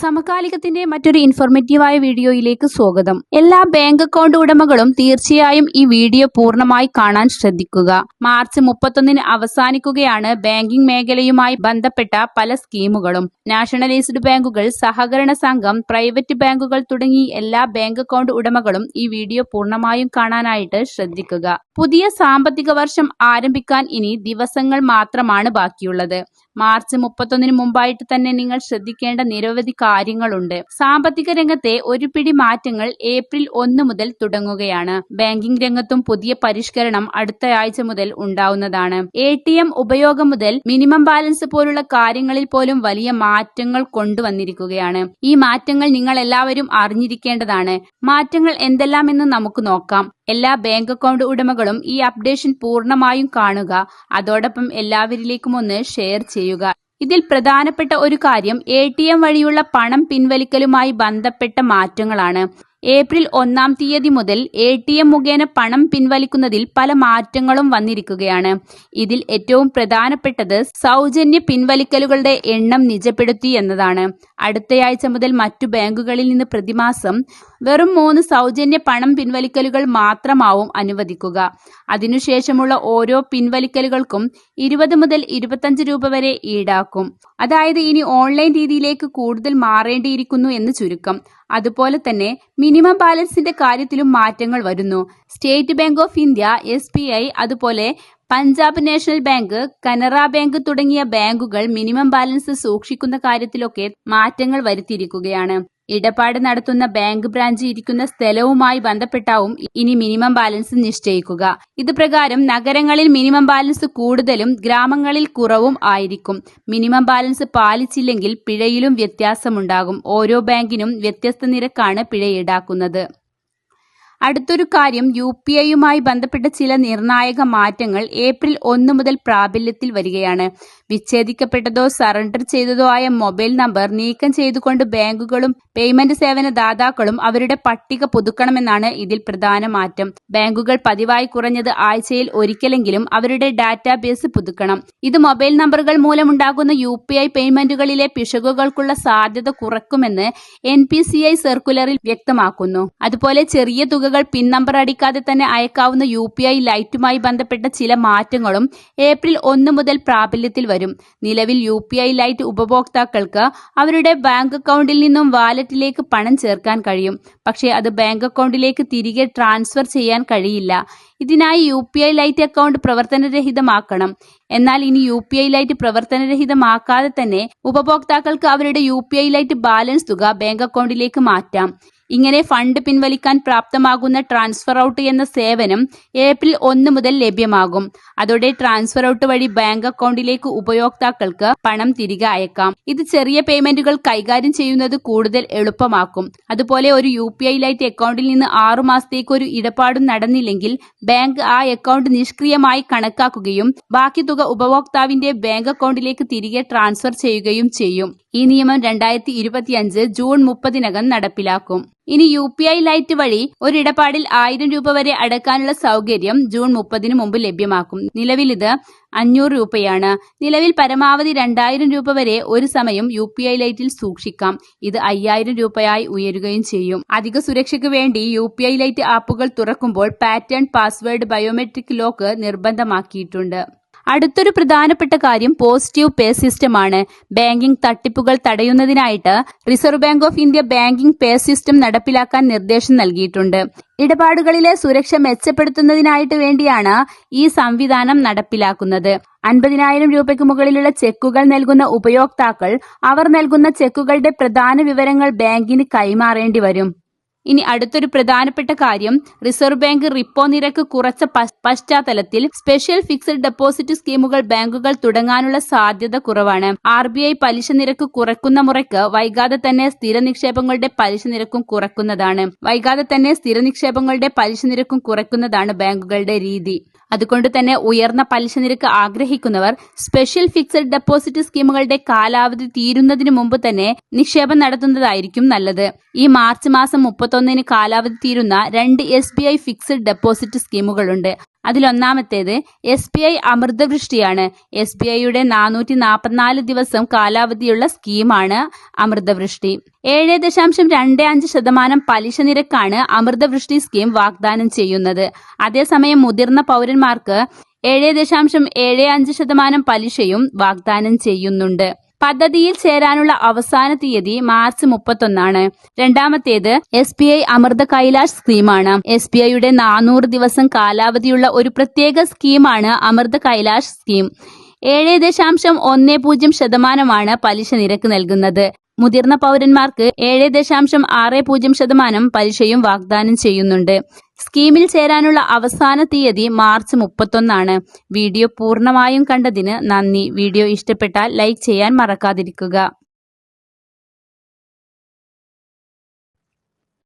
സമകാലികത്തിന്റെ മറ്റൊരു ഇൻഫോർമേറ്റീവായ വീഡിയോയിലേക്ക് സ്വാഗതം. എല്ലാ ബാങ്ക് അക്കൗണ്ട് ഉടമകളും തീർച്ചയായും ഈ വീഡിയോ പൂർണമായി കാണാൻ ശ്രദ്ധിക്കുക. മാർച്ച് മുപ്പത്തൊന്നിന് അവസാനിക്കുകയാണ് ബാങ്കിംഗ് മേഖലയുമായി ബന്ധപ്പെട്ട പല സ്കീമുകളും. നാഷണലൈസ്ഡ് ബാങ്കുകൾ സഹകരണ സംഘം പ്രൈവറ്റ് ബാങ്കുകൾ തുടങ്ങി എല്ലാ ബാങ്ക് അക്കൗണ്ട് ഉടമകളും ഈ വീഡിയോ പൂർണമായും കാണാനായിട്ട് ശ്രദ്ധിക്കുക. പുതിയ സാമ്പത്തിക വർഷം ആരംഭിക്കാൻ ഇനി ദിവസങ്ങൾ മാത്രമാണ് ബാക്കിയുള്ളത്. മാർച്ച് മുപ്പത്തൊന്നിന് മുമ്പായിട്ട് തന്നെ നിങ്ങൾ ശ്രദ്ധിക്കേണ്ട നിരവധി കാര്യങ്ങളുണ്ട്. സാമ്പത്തിക രംഗത്തെ ഒരു പിടി മാറ്റങ്ങൾ ഏപ്രിൽ ഒന്ന് മുതൽ തുടങ്ങുകയാണ്. ബാങ്കിംഗ് രംഗത്തും പുതിയ പരിഷ്കരണം അടുത്ത ആഴ്ച മുതൽ ഉണ്ടാവുന്നതാണ്. എ ടി എം ഉപയോഗം മുതൽ മിനിമം ബാലൻസ് പോലുള്ള കാര്യങ്ങളിൽ പോലും വലിയ മാറ്റങ്ങൾ കൊണ്ടുവന്നിരിക്കുകയാണ്. ഈ മാറ്റങ്ങൾ നിങ്ങൾ എല്ലാവരും അറിഞ്ഞിരിക്കേണ്ടതാണ്. മാറ്റങ്ങൾ എന്തെല്ലാമെന്ന് നമുക്ക് നോക്കാം. എല്ലാ ബാങ്ക് അക്കൗണ്ട് ഉടമകളും ഈ അപ്ഡേഷൻ പൂർണമായും കാണുക. അതോടൊപ്പം എല്ലാവരിലേക്കും ഒന്ന് ഷെയർ ചെയ്യുക. ഇതിൽ പ്രധാനപ്പെട്ട ഒരു കാര്യം എ ടി എം വഴിയുള്ള പണം പിൻവലിക്കലുമായി ബന്ധപ്പെട്ട മാറ്റങ്ങളാണ്. ഏപ്രിൽ ഒന്നാം തീയതി മുതൽ എ ടി എം മുഖേന പണം പിൻവലിക്കുന്നതിൽ പല മാറ്റങ്ങളും വന്നിരിക്കുകയാണ്. ഇതിൽ ഏറ്റവും പ്രധാനപ്പെട്ടത് സൗജന്യ പിൻവലിക്കലുകളുടെ എണ്ണം നിജപ്പെടുത്തി എന്നതാണ്. അടുത്തയാഴ്ച മുതൽ മറ്റു ബാങ്കുകളിൽ നിന്ന് പ്രതിമാസം വെറും മൂന്ന് സൗജന്യ പണം പിൻവലിക്കലുകൾ മാത്രമാവും അനുവദിക്കുക. അതിനുശേഷമുള്ള ഓരോ പിൻവലിക്കലുകൾക്കും ഇരുപത് മുതൽ ഇരുപത്തഞ്ച് രൂപ വരെ ഈടാക്കും. അതായത് ഇനി ഓൺലൈൻ രീതിയിലേക്ക് കൂടുതൽ മാറേണ്ടിയിരിക്കുന്നു എന്ന് ചുരുക്കം. അതുപോലെ തന്നെ മിനിമം ബാലൻസിന്റെ കാര്യത്തിലും മാറ്റങ്ങൾ വരുന്നു. State bank of India S അതുപോലെ Punjab national bank Canara bank തുടങ്ങിയ ബാങ്കുകൾ മിനിമം ബാലൻസ് സൂക്ഷിക്കുന്ന കാര്യത്തിലൊക്കെ മാറ്റങ്ങൾ വരുത്തിയിരിക്കുകയാണ്. ഇടപാട് നടത്തുന്ന ബാങ്ക് ബ്രാഞ്ച് ഇരിക്കുന്ന സ്ഥലവുമായി ബന്ധപ്പെട്ടാവും ഇനി മിനിമം ബാലൻസ് നിശ്ചയിക്കുക. ഇത് പ്രകാരം നഗരങ്ങളിൽ മിനിമം ബാലൻസ് കൂടുതലും ഗ്രാമങ്ങളിൽ കുറവും ആയിരിക്കും. മിനിമം ബാലൻസ് പാലിച്ചില്ലെങ്കിൽ പിഴയിലും വ്യത്യാസമുണ്ടാകും. ഓരോ ബാങ്കിനും വ്യത്യസ്ത നിരക്കാണ് പിഴ ഈടാക്കുന്നത്. അടുത്തൊരു കാര്യം യു പി ഐയുമായി ബന്ധപ്പെട്ട ചില നിർണായക മാറ്റങ്ങൾ ഏപ്രിൽ ഒന്ന് മുതൽ പ്രാബല്യത്തിൽ വരികയാണ്. വിച്ഛേദിക്കപ്പെട്ടതോ സറണ്ടർ ചെയ്തതോ ആയ മൊബൈൽ നമ്പർ നീക്കം ചെയ്തുകൊണ്ട് ബാങ്കുകളും പേയ്മെന്റ് സേവന ദാതാക്കളും അവരുടെ പട്ടിക പുതുക്കണമെന്നാണ് ഇതിൽ പ്രധാന മാറ്റം. ബാങ്കുകൾ പതിവായി കുറഞ്ഞത് ആഴ്ചയിൽ ഒരിക്കലെങ്കിലും അവരുടെ ഡാറ്റാബേസ് പുതുക്കണം. ഇത് മൊബൈൽ നമ്പറുകൾ മൂലമുണ്ടാകുന്ന യു പി ഐ പേയ്മെന്റുകളിലെ പിശകുകൾക്കുള്ള സാധ്യത കുറക്കുമെന്ന് എൻ പി സി ഐ സർക്കുലറിൽ വ്യക്തമാക്കുന്നു. അതുപോലെ ചെറിയ തുകകൾ പിൻ നമ്പർ അടിക്കാതെ തന്നെ അയക്കാവുന്ന യു പി ഐ ലൈറ്റുമായി ബന്ധപ്പെട്ട ചില മാറ്റങ്ങളും ഏപ്രിൽ ഒന്ന് മുതൽ പ്രാബല്യത്തിൽ വരും. നിലവിൽ യു പി ഐ ലൈറ്റ് ഉപഭോക്താക്കൾക്ക് അവരുടെ ബാങ്ക് അക്കൗണ്ടിൽ നിന്നും വാലറ്റിലേക്ക് പണം ചേർക്കാൻ കഴിയും. പക്ഷേ അത് ബാങ്ക് അക്കൗണ്ടിലേക്ക് തിരികെ ട്രാൻസ്ഫർ ചെയ്യാൻ കഴിയില്ല. ഇതിനായി U P I lite account പ്രവർത്തനരഹിതമാക്കണം. എന്നാൽ ഇനി യു പി ഐ ലൈറ്റ് പ്രവർത്തനരഹിതമാക്കാതെ തന്നെ ഉപഭോക്താക്കൾക്ക് അവരുടെ U P I lite balance തുക ബാങ്ക് അക്കൗണ്ടിലേക്ക് മാറ്റാം. ഇങ്ങനെ ഫണ്ട് പിൻവലിക്കാൻ പ്രാപ്തമാകുന്ന ട്രാൻസ്ഫർ ഔട്ട് എന്ന സേവനം ഏപ്രിൽ ഒന്ന് മുതൽ ലഭ്യമാകും. അതോടെ ട്രാൻസ്ഫർ ഔട്ട് വഴി ബാങ്ക് അക്കൗണ്ടിലേക്ക് ഉപയോക്താക്കൾക്ക് പണം തിരികെ അയക്കാം. ഇത് ചെറിയ പേയ്മെന്റുകൾ കൈകാര്യം ചെയ്യുന്നത് കൂടുതൽ എളുപ്പമാക്കും. അതുപോലെ ഒരു യു പി ഐ ലൈറ്റ് അക്കൗണ്ടിൽ നിന്ന് ആറു മാസത്തേക്ക് ഒരു ഇടപാടും നടന്നില്ലെങ്കിൽ ബാങ്ക് ആ അക്കൗണ്ട് നിഷ്ക്രിയമായി കണക്കാക്കുകയും ബാക്കി തുക ഉപഭോക്താവിന്റെ ബാങ്ക് അക്കൗണ്ടിലേക്ക് തിരികെ ട്രാൻസ്ഫർ ചെയ്യുകയും ചെയ്യും. ഈ നിയമം രണ്ടായിരത്തി ഇരുപത്തിയഞ്ച് ജൂൺ മുപ്പതിനകം നടപ്പിലാക്കും. ഇനി യു പി ഐ ലൈറ്റ് വഴി ഒരിടപാടിൽ ആയിരം രൂപ വരെ അടക്കാനുള്ള സൗകര്യം ജൂൺ മുപ്പതിന് മുമ്പ് ലഭ്യമാക്കും. നിലവിൽ ഇത് അഞ്ഞൂറ് രൂപയാണ്. നിലവിൽ പരമാവധി രണ്ടായിരം രൂപ വരെ ഒരു സമയം യു പി ഐ ലൈറ്റിൽ സൂക്ഷിക്കാം. ഇത് അയ്യായിരം രൂപയായി ഉയരുകയും ചെയ്യും. അധിക സുരക്ഷയ്ക്ക് വേണ്ടി യു പി ഐ ലൈറ്റ് ആപ്പുകൾ തുറക്കുമ്പോൾ പാറ്റേൺ പാസ്വേഡ് ബയോമെട്രിക് ലോക്ക് നിർബന്ധമാക്കിയിട്ടുണ്ട്. അടുത്തൊരു പ്രധാനപ്പെട്ട കാര്യം പോസിറ്റീവ് പേ സിസ്റ്റമാണ്. ബാങ്കിംഗ് തട്ടിപ്പുകൾ തടയുന്നതിനായിട്ട് Reserve Bank of India banking pay system നടപ്പിലാക്കാൻ നിർദ്ദേശം നൽകിയിട്ടുണ്ട്. ഇടപാടുകളിലെ സുരക്ഷ മെച്ചപ്പെടുത്തുന്നതിനായിട്ട് വേണ്ടിയാണ് ഈ സംവിധാനം നടപ്പിലാക്കുന്നത്. അൻപതിനായിരം രൂപയ്ക്ക് മുകളിലുള്ള ചെക്കുകൾ നൽകുന്ന ഉപയോക്താക്കൾ അവർ നൽകുന്ന ചെക്കുകളുടെ പ്രധാന വിവരങ്ങൾ ബാങ്കിന് കൈമാറേണ്ടി വരും. ഇനി അടുത്തൊരു പ്രധാനപ്പെട്ട കാര്യം. റിസർവ് ബാങ്ക് റിപ്പോ നിരക്ക് കുറച്ച പശ്ചാത്തലത്തിൽ സ്പെഷ്യൽ ഫിക്സഡ് ഡെപ്പോസിറ്റ് സ്കീമുകൾ ബാങ്കുകൾ തുടങ്ങാനുള്ള സാധ്യത കുറവാണ്. ആർ ബി ഐ പലിശ നിരക്ക് കുറക്കുന്ന മുറയ്ക്ക് വൈകാതെ തന്നെ സ്ഥിര നിക്ഷേപങ്ങളുടെ പലിശ നിരക്കും കുറക്കുന്നതാണ്. വൈകാതെ തന്നെ സ്ഥിര നിക്ഷേപങ്ങളുടെ പലിശ നിരക്കും കുറക്കുന്നതാണ് ബാങ്കുകളുടെ രീതി. അതുകൊണ്ട് തന്നെ ഉയർന്ന പലിശ നിരക്ക് ആഗ്രഹിക്കുന്നവർ സ്പെഷ്യൽ ഫിക്സഡ് ഡെപ്പോസിറ്റ് സ്കീമുകളുടെ കാലാവധി തീരുന്നതിന് മുമ്പ് തന്നെ നിക്ഷേപം നടത്തുന്നതായിരിക്കും നല്ലത്. ഈ മാർച്ച് മാസം മുപ്പത്തി മുപ്പത്തൊന്നിന് കാലാവധി തീരുന്ന രണ്ട് എസ് ഫിക്സഡ് ഡെപ്പോസിറ്റ് സ്കീമുകളുണ്ട്. അതിലൊന്നാമത്തേത് എസ് ബി ഐ അമൃതവൃഷ്ടിയാണ്. എസ് ബി ഐയുടെ നാനൂറ്റി നാൽപ്പത്തിനാല് ദിവസം കാലാവധിയുള്ള സ്കീമാണ് അമൃതവൃഷ്ടി. ഏഴ് ദശാംശം രണ്ട് അഞ്ച് ശതമാനം പലിശ നിരക്കാണ് അമൃതവൃഷ്ടി സ്കീം വാഗ്ദാനം ചെയ്യുന്നത്. അതേസമയം മുതിർന്ന പൗരന്മാർക്ക് ഏഴ് ദശാംശം ഏഴ് അഞ്ച് ശതമാനം പലിശയും വാഗ്ദാനം ചെയ്യുന്നുണ്ട്. പദ്ധതിയിൽ ചേരാനുള്ള അവസാന തീയതി മാർച്ച് മുപ്പത്തൊന്നാണ്. രണ്ടാമത്തേത് S B I Amrit Kalash സ്കീമാണ്. എസ് ബി ഐയുടെ നാനൂറ് ദിവസം കാലാവധിയുള്ള ഒരു പ്രത്യേക സ്കീമാണ് അമൃത കൈലാഷ് സ്കീം. ഏഴ് ദശാംശം ഒന്ന് പൂജ്യം ശതമാനമാണ് പലിശ നിരക്ക് നൽകുന്നത്. മുതിർന്ന പൗരന്മാർക്ക് ഏഴ് ദശാംശം ആറ് പൂജ്യം ശതമാനം പലിശയും വാഗ്ദാനം ചെയ്യുന്നുണ്ട്. സ്കീമിൽ ചേരാനുള്ള അവസാന തീയതി മാർച്ച് മുപ്പത്തൊന്നാണ്. വീഡിയോ പൂർണമായും കണ്ടതിന് നന്ദി. വീഡിയോ ഇഷ്ടപ്പെട്ടാൽ ലൈക്ക് ചെയ്യാൻ മറക്കാതിരിക്കുക.